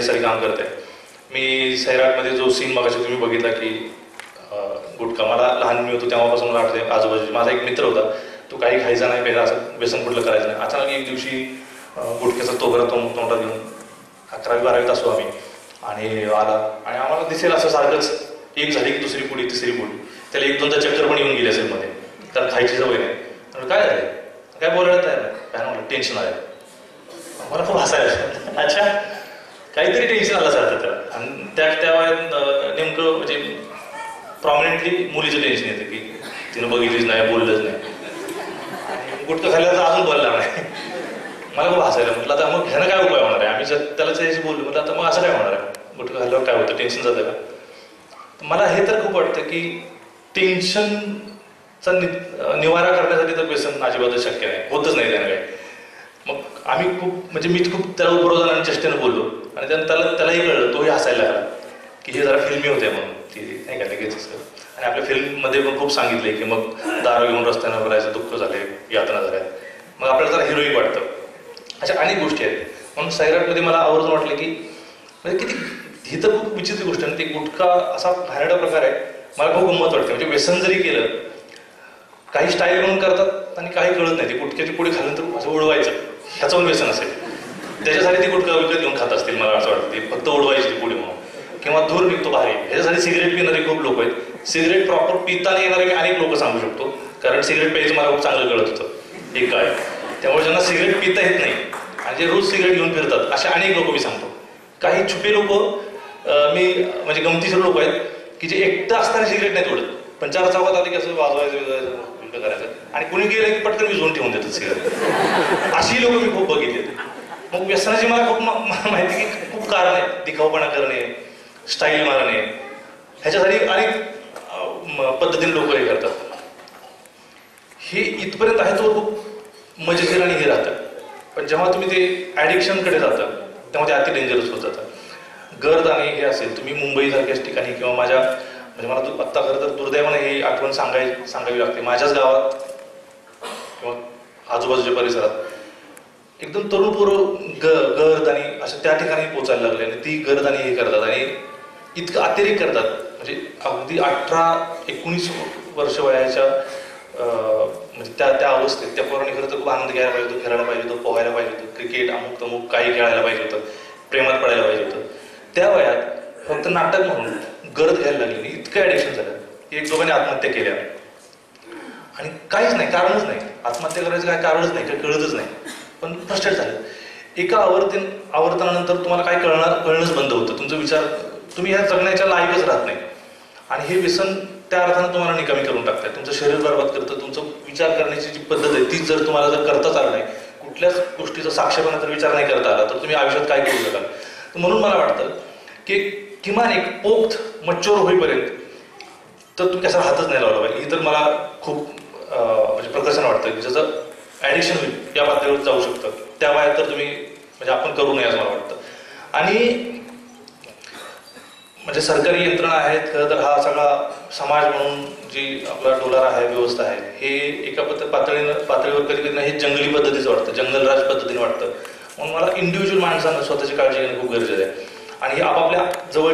त्यासाठी काम आहे मी सैराटमध्ये जो सीन मगाशी तुम्ही बघितला की गुटखा. मला लहान मी होतो तेव्हापासून मला आठवते आजूबाजू माझा एक मित्र होता. तो काही खायचा नाही पहिला असं व्यसन कुठलं करायचं नाही. अचानक एक दिवशी गुटख्याचा तोबरा तो तोंडात घेऊन अकरावी बारावीत असू आम्ही. आणि आला. आणि आम्हाला दिसेल असं सारखंच. एक झाली की दुसरी पुढी तिसरी पुढी. त्याला एक दोनदा चक्कर पण येऊन गेली असेल मध्ये. त्याला खायची सवय नाही. काय झालं काय बोलायला तयार नाही? काय म्हणलं टेन्शन आलं मला खूप हसायला अच्छा. काहीतरी टेन्शन आलं असं त्याला. आणि त्या त्या नेमकं म्हणजे प्रॉमिनेंटली मुलीचं टेन्शन येतं की तिनं बघितलीच नाही बोललंच नाही. गुटखा गुटखा खाल्ल्याचं अजून बोलला नाही. मला खूप हसायला म्हटलं आता मग ह्यानं काय उपाय होणार आहे? आम्ही जर त्याला त्याशी बोललो म्हटलं आता मग असं काय होणार आहे? गुटखा खाल्ल्यावर काय होतं? टेन्शन जातं का? मला हे तर खूप वाटतं की टेन्शनचा नि निवारा करण्यासाठी तर व्यसन अजिबातच शक्य नाही. होतच नाही त्यानं काय मग आम्ही खूप म्हणजे मी खूप त्याला उपरोधान आणि चेष्टेनं बोललो. आणि त्यानं त्याला त्यालाही कळलं तोही हसायला लागला की हे जरा फिल्मी होते म्हणून. ती नाही का लगेच असं. आणि आपल्या फिल्ममध्ये पण खूप सांगितले की मग दारू घेऊन रस्त्यानं भरायचं दुःख झाले यातना झाल्या. मग आपल्याला जरा हिरोईक वाटतं. अशा अनेक गोष्टी आहेत. म्हणून सैराटमध्ये मला आवर्जून वाटलं की म्हणजे किती ही तर खूप विचित्र गोष्ट आहे. आणि ते गुटखा असा भारडा प्रकार आहे. मला खूप गंमत वाटते. म्हणजे व्यसन जरी केलं काही स्टाईल म्हणून करतात आणि काही कळत नाही. ते गुटख्याची पुढे खाल्लं तर असं उडवायचं ह्याचं पण व्यसन असेल. त्याच्यासाठी ते गुटखा विकत घेऊन खात असतील मला असं वाटतं. ते फक्त उडवायची ती पुढे म्हणून. किंवा धूर निघतो बाहेर. ह्याच्यासाठी सिगरेट पिणारे खूप लोक आहेत. सिगरेट प्रॉपर पिता नाही येणारे मी अनेक लोक सांगू शकतो. कारण सिगरेट प्यायचं मला खूप चांगलं कळत होतं. एक काय? त्यामुळे ज्यांना सिगरेट पिता येत नाही आणि जे रोज सिगरेट घेऊन फिरतात असे अनेक लोक मी सांगतो. काही छुपे लोक मी म्हणजे गमतीशीर लोक आहेत की जे एकटं असताना सिगरेट नाही तोडत. पण चार चौकात आधी कसं वाजवायचं विजवायचं करायचं. आणि कुणी गेलं की पटकन विझवून ठेवून देतात सिगरेट. अशी लोक मी खूप बघितली. मग व्यसनाची मला खूप माहिती की खूप कारण आहे. दिखाऊपणा करणे स्टाईल मारणे. ह्याच्यासाठी अनेक पद्धतीने लोक हे करतात. हे इथपर्यंत आहे तो खूप मजेशीर आणि हे राहतं. पण जेव्हा तुम्ही ते ॲडिक्शनकडे जाता तेव्हा ते अति डेंजरस होत जातं. गर्द आणि हे असेल तुम्ही मुंबईसारख्याच ठिकाणी किंवा माझ्या म्हणजे मला तू आत्ता खरं तर दुर्दैवाने ही आठवण सांगाय सांगावी लागते. माझ्याच गावात किंवा आजूबाजूच्या परिसरात एकदम तरुण पोरं ग गर्द आणि असं त्या ठिकाणी पोचायला लागले आणि ती गर्द आणि हे करतात आणि इतकं अतिरेक करतात. म्हणजे अगदी अठरा एकोणीस वर्ष वयाच्या म्हणजे त्या त्या अवस्थेत त्या पोरांनी खरं तर खूप आनंद घ्यायला पाहिजे होतो खेळायला पाहिजे होतं पोहायला पाहिजे होतं क्रिकेट अमुक तमुक काही खेळायला पाहिजे होतं प्रेमात पडायला पाहिजे होतं. त्या वयात फक्त नाटक म्हणून गरज घ्यायला लागली आणि इतकं ॲडिक्शन झालं की एक दोघांनी आत्महत्या केल्या. आणि काहीच नाही कारणच नाही. आत्महत्या करायचं काय कारणच नाही काय कळतच नाही. पण फ्रस्ट्रेट झालं. एका आवर्तीन आवर्तनानंतर तुम्हाला काय कळणार कळणंच बंद होतं. तुमचा विचार तुम्ही ह्या जगण्याच्या लायकच राहत नाही. आणि हे व्यसन त्या अर्थानं तुम्हाला निकामी करून टाकतंय. तुमचं शरीर बरबाद करतं तुमचं विचार करण्याची जी पद्धत आहे ती जर तुम्हाला जर करताच आलं नाही कुठल्याच गोष्टीचा साक्षेपणा जर विचार नाही करता आला तर तुम्ही आयुष्यात काय करू शकाल? तर म्हणून मला वाटतं की किमान एक पोक्त मच्चोर होईपर्यंत तर तुम्ही कसा हातच नाही लावला पाहिजे. ही तर मला खूप म्हणजे प्रकर्षण वाटतं की ज्याचं ॲडिक्शन होईल या पातळीवर जाऊ शकतं. त्या वयात तर तुम्ही म्हणजे आपण करू नये असं मला वाटतं. आणि म्हणजे सरकारी यंत्रणा आहेत खरं तर हा सगळा समाज म्हणून जी आपला डोलारा आहे व्यवस्था आहे हे एका पद्ध पातळीनं पातळीवर कधी कधी हे जंगली पद्धतीचं वाटतं जंगलराज पद्धतीने वाटतं. म्हणून मला इंडिव्हिज्युअल माणसांना स्वतःची काळजी घेणं खूप गरजेचं आहे. आणि आपापल्या जवळ